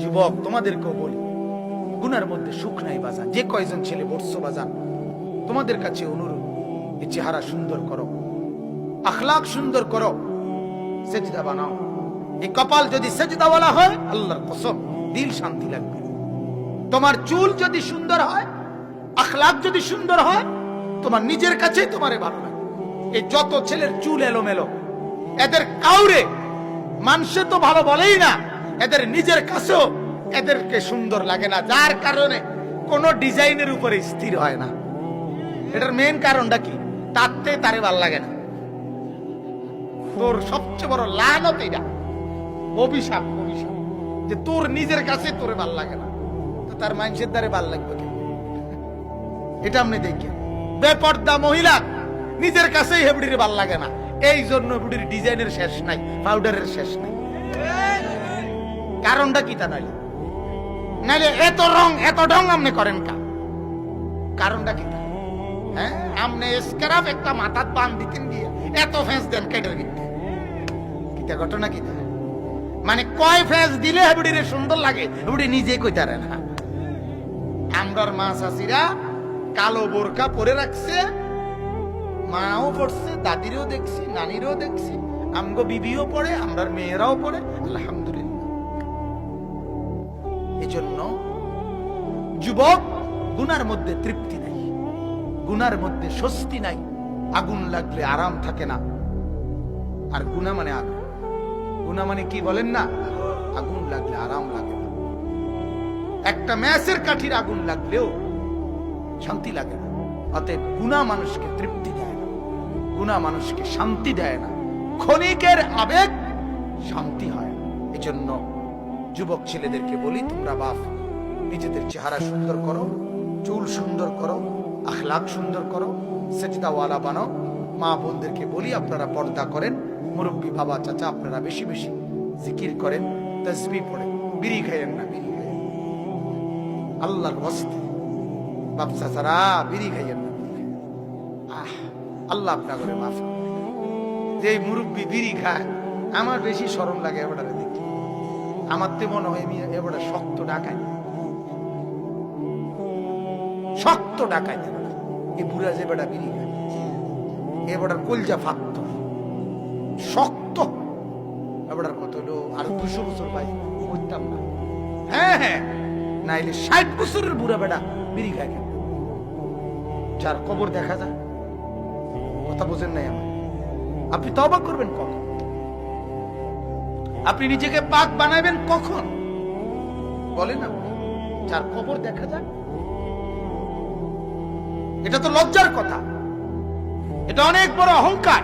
যুবক, তোমাদেরকেও বলি, গুনার মধ্যে সুখ নাই বাজান। যে কয়জন ছেলে বর্ষ বাজান, তোমাদের কাছে অনুরোধ, এই চেহারা সুন্দর করো আখলাক সুন্দর করো, সেজদা বানাও। এই কপাল যদি সেজদাওয়ালা হয়, আল্লাহর কসম, দিল শান্তি লাগবে। তোমার চুল যদি সুন্দর হয় আখলাক যদি সুন্দর হয়, তোমার নিজের কাছেই তোমারে ভালো লাগে। এই যত ছেলের চুল এলোমেলো, এদের কাউরে মানুষে তো ভালো বলেই না। এদের নিজের কাছেও এদেরকে সুন্দর লাগে না। যার কারণে কোনো ডিজাইনের উপরে স্থির হয় না। এটার মেন কারণটা কি? তাতে তারে ভালো লাগে না। তোর সবচেয়ে বড় লানত এটা অভিশাপ অভিশাপ। যে তোর নিজের কাছে তোর ভালো লাগে না। তো তার মানুষের দ্বারে ভালো লাগবে এটা আপনি দেখেন। বেপর্দা মহিলা নিজের কাছেই হেবড়ির ভালো লাগে না। এই জন্য বুড়ির ডিজাইনের শেষ নাই পাউডারের শেষ নাই। কারণটা কি তা নাইলে? এত রং, এত ঢং আপনি করেন কা? কারণটা কি? হ্যাঁ আপনি স্ক্রাফ একটা বান দিতেন গিয়ে এত ফেঁস দেন কিতা ঘটনা কিতা মানে কয় ফেঁস দিলে সুন্দর লাগে, হেবড়ি নিজে কইতারে না। আমরার মা চাষিরা কালো বোরকা পরে রাখছে, মাও পড়ছে দাদিরও দেখছি, নানিরও দেখছি, আমগো বিবিও পড়ে, আমরার মেয়েরাও পড়ে, আলহামদুলিল্লাহ। এজন্য যুবক গুনার মধ্যে তৃপ্তি নাই, গুনার মধ্যে স্বস্তি নাই, আগুন লাগলে আরাম থাকে না। আর গুনা মানে আগুন। গুনা মানে কি বলেন না? আগুন লাগলে আরাম লাগে না। একটা ম্যাচের কাঠির আগুন লাগলেও শান্তি লাগে না। অতএব গুণা মানুষকে তৃপ্তি দেয় না গুণা মানুষকে শান্তি দেয় না। ক্ষণিকের আবেগ শান্তি হয় এজন্য যুবক ছেলেদেরকে বলি, তোমরা বাপ, নিজেদের চেহারা সুন্দর করো, চুল সুন্দর করো আখলাক সুন্দর করো, সেজদাওয়ালা বানাও মা বোনদেরকে বলি, আপনারা পর্দা করেন, মুরব্বী বাবা, চাচা, আপনারা বেশি বেশি জিকির করেন তসবি পড়েন, বিড়ি খাইয়েন না, বিড়ি খাইয়েন আল্লাহর ওয়াস্তে বাপ, চাচারা, বিড়ি খাইয়েন না। আহ, আল্লাহ আপনার করে মাফ। যে মুরব্বী বিড়ি খায়, আমার বেশি শরম লাগে এবারে দেখি আমার তো মনে হয় এবারে শক্ত ডাকাই শক্ত ডাকাই এই বুড়া। যে বেটা বিড়ি খায় এবারে কলজা ফাক্ত। শক্ত। এবারে কত হলো? আর দুশো বছর ভাই বুঝতাম না। হ্যাঁ হ্যাঁ। নাইলে ষাট বছরের বুড়া বেটা বিড়ি খায় কেন? যার কবর দেখা যায়, কথা বোঝেন নাই আমার। আপনি তবা করবেন কখন? আপনি নিজেকে পাক বানাবেন কখন? বলেন আপনি, যার কবর দেখা যাক এটা তো লজ্জার কথা। এটা অনেক বড় অহংকার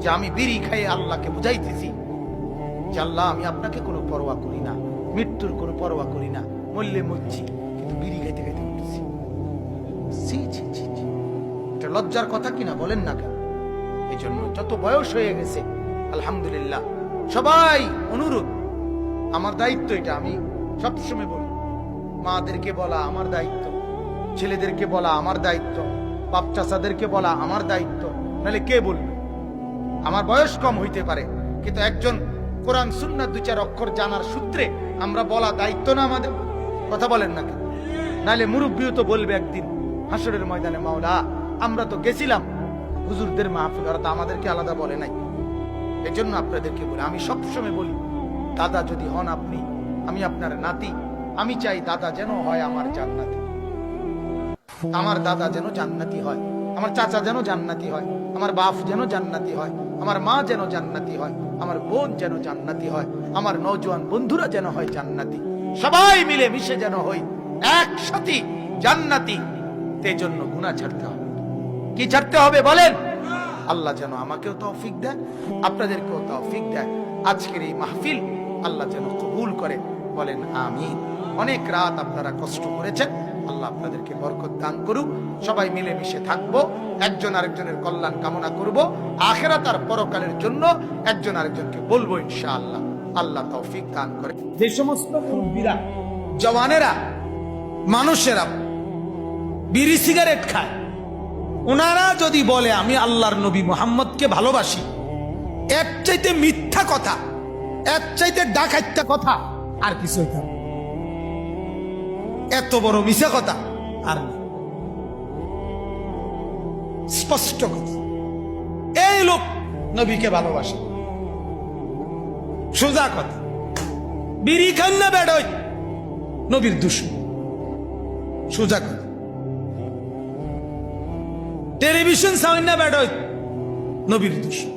যে আমি বিড়ি খাইয়ে আল্লাহকে বুঝাইতেছি যে আল্লাহ, আমি আপনাকে কোনো পরোয়া করি না, মৃত্যুর কোনো পরোয়া করি না, মরলে মরছি, কিন্তু বিড়ি খাইতে খাইতে মরছি। এটা লজ্জার কথা কিনা বলেন না কেন? এই জন্য যত বয়স হয়ে গেছে, আলহামদুলিল্লাহ সবাই, অনুরোধ। আমার দায়িত্ব এটা, আমি সবসময় বলি। মাদেরকে বলা আমার দায়িত্ব, ছেলেদেরকে বলা আমার দায়িত্ব বাপ চাচাদেরকে বলা আমার দায়িত্ব, নাহলে কে বলবে? আমার বয়স কম হইতে পারে, কিন্তু একজন কোরআন সুন্নার দু চার অক্ষর জানার সূত্রে আমরা বলা দায়িত্ব না আমাদের। কথা বলেন না কেন? নাহলে মুরব্বীও তো বলবে একদিন হাসরের ময়দানে, মাওলা, আমরা তো গেছিলাম। হুজুরদের মাহফিল, ওরা তো আমাদেরকে আলাদা বলে নাই। এই জন্য আপনাদেরকে বলি, আমি সবসময় বলি, দাদা যদি হন আপনি, আমি আপনার নাতি, আমি চাই দাদা যেন হয় আমার জান্নাতি। আমার দাদা যেন জান্নাতি হয়, আমার চাচা যেন জান্নাতি হয়, আমার বাপ যেন জান্নাতি হয়, আমার মা যেন জান্নাতি হয়, আমার বোন যেন জান্নাতি হয়, আমার নৌজওয়ান বন্ধুরা যেন হয় জান্নাতি। সবাই মিলে মিশে যেন হই, একসাথে জান্নাতি। এই জন্য গুণা ছাড়তে হবে। কি ছাড়তে হবে বলেন? আল্লাহ যেন আমাকেও তৌফিক দেয় আপনাদেরকেও তৌফিক দেয় আজকের এই মাহফিল আল্লাহ যেন কবুল করে, বলেন আমিন। অনেক রাত আপনারা কষ্ট করেছেন, আল্লাহ আপনাদেরকে বরকত দান করুক। সবাই মিলে মিশে থাকব, একজন আরেকজনের কল্যাণ কামনা করব। আখেরা তার পরকালের জন্য একজন আরেকজনকে বলব ইনশাআল্লাহ। আল্লাহ তৌফিক দান করে। যে সমস্ত জওয়ানেরা, মানুষেরা, বিড়ি সিগারেট খায় ওনারা যদি বলে, আমি আল্লাহর নবী মোহাম্মদকে ভালোবাসি, এর চাইতে মিথ্যা কথা, এর চাইতে ডাকাইতে কথা আর কিছু এত বড় মিশা কথা আর স্পষ্ট কথা। এই লোক নবীকে ভালোবাসে। সোজা কথা। বিড়ি খান না বেড়ই, নবীর দুশ্মন। সোজা কথা। টেলিভিশন সাউন্ড না বেড়ই নবীর দুশ্মন।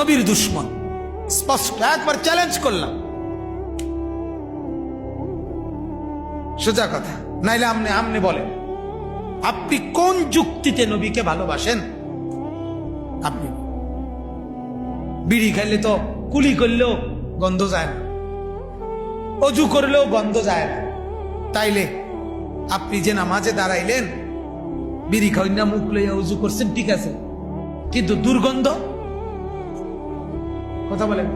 নবীর দুশ্মন। স্পষ্ট, একবার চ্যালেঞ্জ করলাম। সোজা কথা। নাইলে আমনে আমনে বলেন, আপনি কোন যুক্তিতে নবীকে ভালোবাসেন? আপনি। বিড়ি খাইলে তো কুলি করলেও গন্ধ যায় না। অজু করলেও গন্ধ যায় না। তাইলে আপনি যে নামাজে দাঁড়াইলেন, বিড়ি খাই না মুখ লইয়া উজু করছেন, ঠিক আছে। কিন্তু দুর্গন্ধ? কথা বলেন।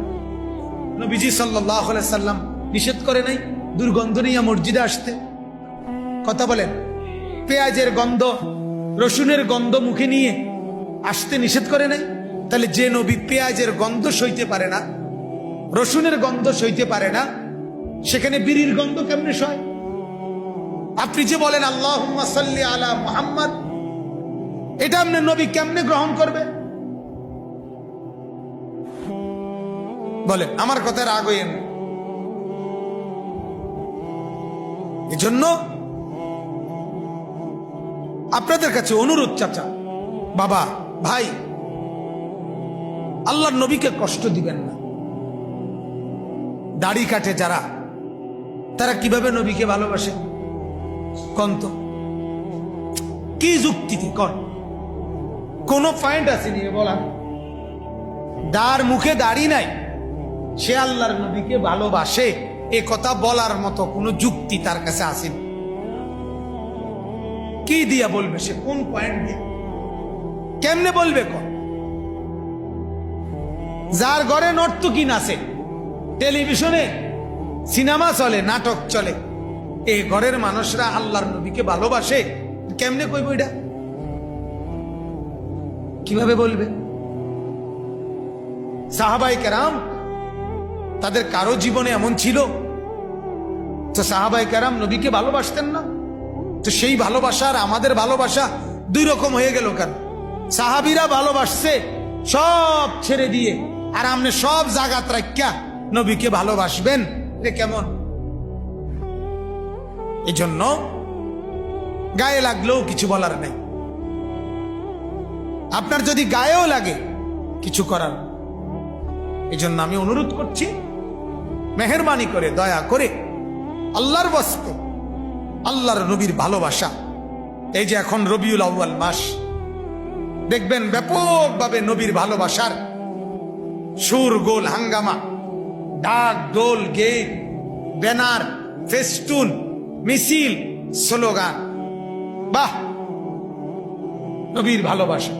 নবীজি সাল্লাহ সাল্লাম নিষেধ করে নাই দুর্গন্ধ নিয়ে মসজিদে আসতে। কথা বলেন। পেঁয়াজের গন্ধ, রসুনের গন্ধ মুখে নিয়ে আসতে নিষেধ করে নাই? তাহলে যে নবী পেঁয়াজের গন্ধ সইতে পারে না, রসুনের গন্ধ সইতে পারে না, সেখানে বিড়ির গন্ধ কেমনে সয়? আপনি যে বলেন আল্লাহ আলা মোহাম্মদ, এটা আপনি নবী কেমনে গ্রহণ করবে? বলে আমার কথা রাগ হইয়েন এজন্য আপনাদের কাছে অনুরোধ, চাচা, বাবা, ভাই, আল্লাহর নবীকে কষ্ট দিবেন না। দাড়ি কাটে যারা, তারা কীভাবে নবীকে ভালোবাসে? কন্ত, কি যুক্তিতে কর? কোন পয়েন্ট আসেনি বলা দার মুখে দাড়ি নাই। সে আল্লাহর নবীকে ভালোবাসে, এ কথা বলার মতো কোনো যুক্তি তার কাছে আসেনি। কি দিয়া বলবে সে? কোন পয়েন্ট দিয়ে? কেমনে বলবে কর? যার ঘরে নর্তকী নাচে, টেলিভিশনে সিনেমা চলে, নাটক চলে এই ঘরের মানুষরা আল্লাহর নবীকে ভালোবাসে? কেমনে কইব এটা? কীভাবে বলবে? সাহাবাই কেরাম, তাদের কারও জীবনে এমন ছিল? তো সাহাবাই কেরাম নবীকে ভালোবাসতেন না? তো সেই ভালোবাসার আমাদের ভালোবাসা দুই রকম হয়ে গেল কেন? সাহাবিরা ভালোবাসছে, সব ছেড়ে দিয়ে। আর আপনি সব জাগাত রাখা নবীকে ভালোবাসবেন? এ কেমন? এই জন্য গায়ে লাগলেও কিছু বলার নেই। আপনার যদি গায়েও লাগে কিছু করার এই জন্য আমি অনুরোধ করছি, মেহরবানি করে, দয়া করে আল্লাহর বস্তে আল্লাহর নবীর ভালোবাসা। এই যে এখন রবিউল আউ্য়াল মাস, দেখবেন ব্যাপকভাবে নবীর ভালোবাসার সুর, গোল, হাঙ্গামা, ডাক, দোল, গেট, ব্যানার, ফেস্টুন মিছিল, স্লোগান। বাহ! নবীর ভালোবাসা।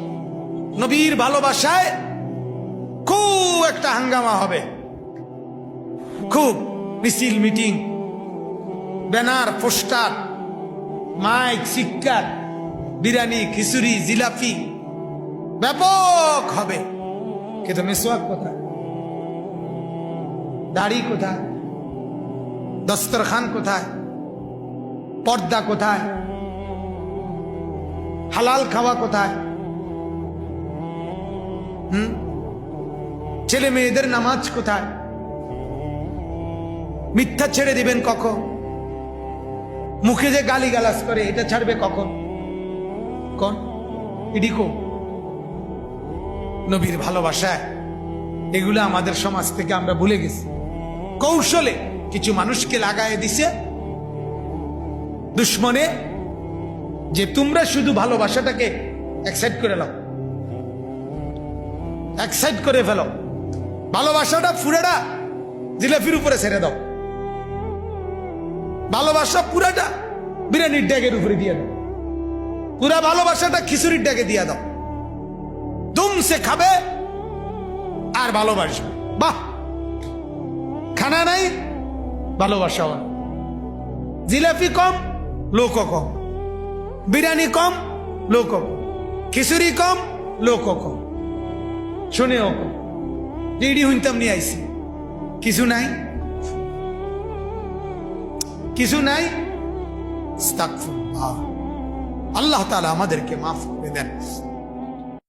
নবীর ভালোবাসায় খুব একটা হাঙ্গামা হবে। খুব মিছিল, মিটিং, ব্যানার, পোস্টার, মাইক শিক্ষার বিরিয়ানি, খিচুড়ি, জিলাপি, ব্যাপক হবে। কিন্তু মেসোয়াক কোথায়? দাড়ি কোথায়? দস্তরখান কোথায়? পর্দা কোথায়? হালাল খাওয়া কোথায়? হুম? ছেলে মেয়েদের নামাজ কোথায়? মিথ্যা ছেড়ে দিবেন কখন? মুখে যে গালি গালাস করে, এটা ছাড়বে কখন? কন? ইডিকো নবীর ভালোবাসায় এগুলো আমাদের সমাজ থেকে আমরা ভুলে গেছি। কৌশলে কিছু মানুষকে লাগায় দিছে দুশ্মনে, যে তোমরা শুধু ভালোবাসাটাকে অ্যাকসেপ্ট করে নাও। অ্যাকসেপ্ট করে ফেলো। ভালোবাসাটা ফুরেটা জিলাপির উপরে ছেড়ে দাও। ভালোবাসা পুরাটা বিরিয়ানির ড্যাগের উপরে দিয়ে দাও। পুরা ভালোবাসাটা খিচুড়ির ড্যাগে দিয়ে দাও। তুম সে খাবে আর ভালোবাসবে। বাহ! খানা নাই ভালোবাসা জিলাপি কম লোক কম বিরিয়ানি কম লোক কম খিচুড়ি কম লোক কম শুনেও কম রেডি হইতাম নিয়ে আইসি কিছু নাই? কিছু নাই। আল্লাহ তালা আমাদেরকে মাফ করে দেন।